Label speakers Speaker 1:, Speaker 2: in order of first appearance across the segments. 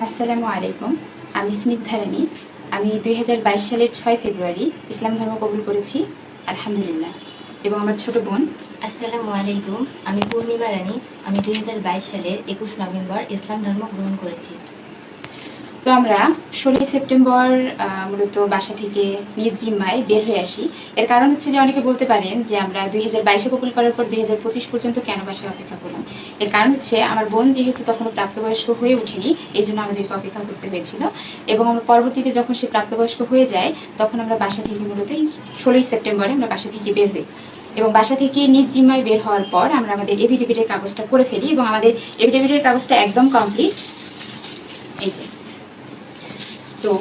Speaker 1: আসসালামু আলাইকুম। আমি স্নিগ্ধা রানী আমি দুই হাজার বাইশ সালের ছয় ফেব্রুয়ারি ইসলাম ধর্ম কবুল করেছি, আলহামদুলিল্লাহ। এবং আমার ছোট বোন।
Speaker 2: আসসালামু আলাইকুম। আমি পূর্ণিমা রানী। আমি দুই হাজার বাইশ সালের একুশ নভেম্বর ইসলাম ধর্ম গ্রহণ করেছি।
Speaker 1: তো আমরা ষোলোই সেপ্টেম্বর মূলত বাসা থেকে নিজ জিম্মায় বের হয়ে আসি। এর কারণ হচ্ছে যে অনেকে বলতে পারেন যে আমরা দুই হাজার বাইশে কবুল করার পর দুই হাজার পঁচিশ পর্যন্ত কেন বাসায় অপেক্ষা করলাম? এর কারণ হচ্ছে আমার বোন যেহেতু তখনও প্রাপ্তবয়স্ক হয়ে ওঠেনি এই জন্য আমাদেরকে অপেক্ষা করতে হয়েছিল। এবং আমরা পরবর্তীতে যখন সে প্রাপ্তবয়স্ক হয়ে যায়, তখন আমরা বাসা থেকে মূলত এই ষোলোই সেপ্টেম্বরে আমরা বাসা থেকে বের হই। এবং বাসা থেকে নিজ জিম্মায় বের হওয়ার পর আমরা আমাদের এভিডেভিটের কাগজটা করে ফেলি এবং আমাদের এভিডেভিটের কাগজটা একদম কমপ্লিট এই যে। তো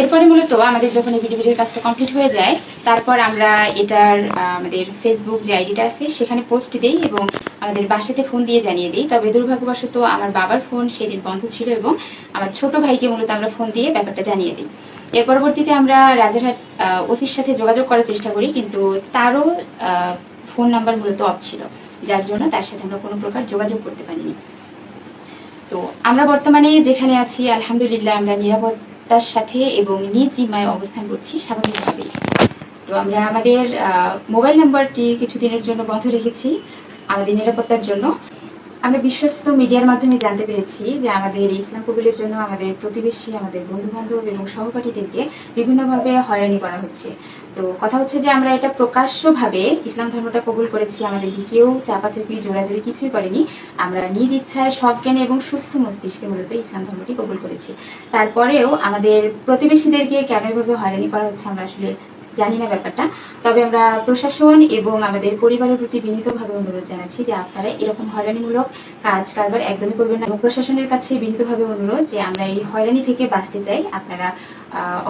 Speaker 1: এরপরে মূলত আমাদের যখন এই ভিডিওর কাজটা কমপ্লিট হয়ে যায়, তারপর আমরা এটার আমাদের ফেসবুক যে আইডিটা আছে, সেখানে পোস্ট দিই এবং আমাদের বাসাতে ফোন দিয়ে জানিয়ে দিই। তবে দুর্ভাগ্যবশত আমার বাবার ফোন সেদিন বন্ধ ছিল এবং আমার ছোট ভাইকে মূলত আমরা ফোন দিয়ে ব্যাপারটা জানিয়ে দিই। এর পরবর্তীতে আমরা রাজারহাট ওসির সাথে যোগাযোগ করার চেষ্টা করি, কিন্তু তারও ফোন নাম্বার মূলত অফ ছিল, যার জন্য তার সাথে আমরা কোনো প্রকার যোগাযোগ করতে পারিনি। তো আমরা বর্তমানে যেখানে আছি, আলহামদুলিল্লাহ আমরা নিরাপত্তার সাথে এবং নিজ জিম্মায় অবস্থান করছি স্বাভাবিকভাবেই তো আমরা আমাদের মোবাইল নাম্বারটি কিছুদিনের জন্য বন্ধ রেখেছি, আমাদের নিরাপত্তার জন্য। আমরা বিশ্বস্ত মিডিয়ার মাধ্যমে জানতে পেরেছি যে আমাদের ইসলাম কবিলের জন্য আমাদের প্রতিবেশী, আমাদের বন্ধু বান্ধব এবং সহপাঠীদেরকে বিভিন্নভাবে হয়রানি করা হচ্ছে। তো কথা হচ্ছে যে আমরা এটা প্রকাশ্যভাবে ইসলাম ধর্মটা কবুল করেছি আমাদেরকে কেউ চাপাচাপি, জোরাজুরি কিছুই করেনি। আমরা নিজ ইচ্ছায় সজ্ঞানে এবং সুস্থ মস্তিষ্কে মূলত ইসলাম ধর্মটি কবুল করেছি। তারপরেও আমাদের প্রতিবেশীদেরকে কেন এভাবে হয়রানি করা হচ্ছে আমরা আসলে জানি না ব্যাপারটা। তবে আমরা প্রশাসন এবং আমাদের পরিবারের প্রতি বিনীতভাবে অনুরোধ জানাচ্ছি যে আপনারা এরকম হয়রানিমূলক কাজ কারবার একদমই করবেন না। এবং প্রশাসনের কাছে বিনীতভাবে অনুরোধ যে আমরা এই হয়রানি থেকে বাঁচতে চাই। আপনারা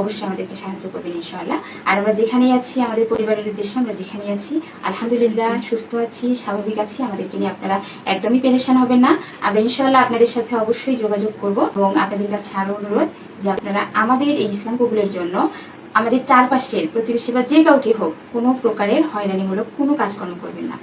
Speaker 1: অবশ্যই আমাদেরকে সাহায্য করবেন ইনশাআল্লাহ। আর আমরা যেখানেই আছি, আমাদের পরিবারের উদ্দেশ্যে আমরা যেখানেই আছি, আলহামদুলিল্লাহ সুস্থ আছি, স্বাভাবিক আছি। আমাদেরকে নিয়ে আপনারা একদমই পেরেশান হবেন না। আমরা ইনশাআল্লাহ আপনাদের সাথে অবশ্যই যোগাযোগ করব এবং আপনাদের কাছে আরও অনুরোধ যে আপনারা আমাদের এই ইসলাম কবুলের জন্য আমাদের চারপাশের প্রতিবেশী বা যে কাউকে হোক, কোনো প্রকারের হয়রানিমূলক কোনো কাজকর্ম করবেন না।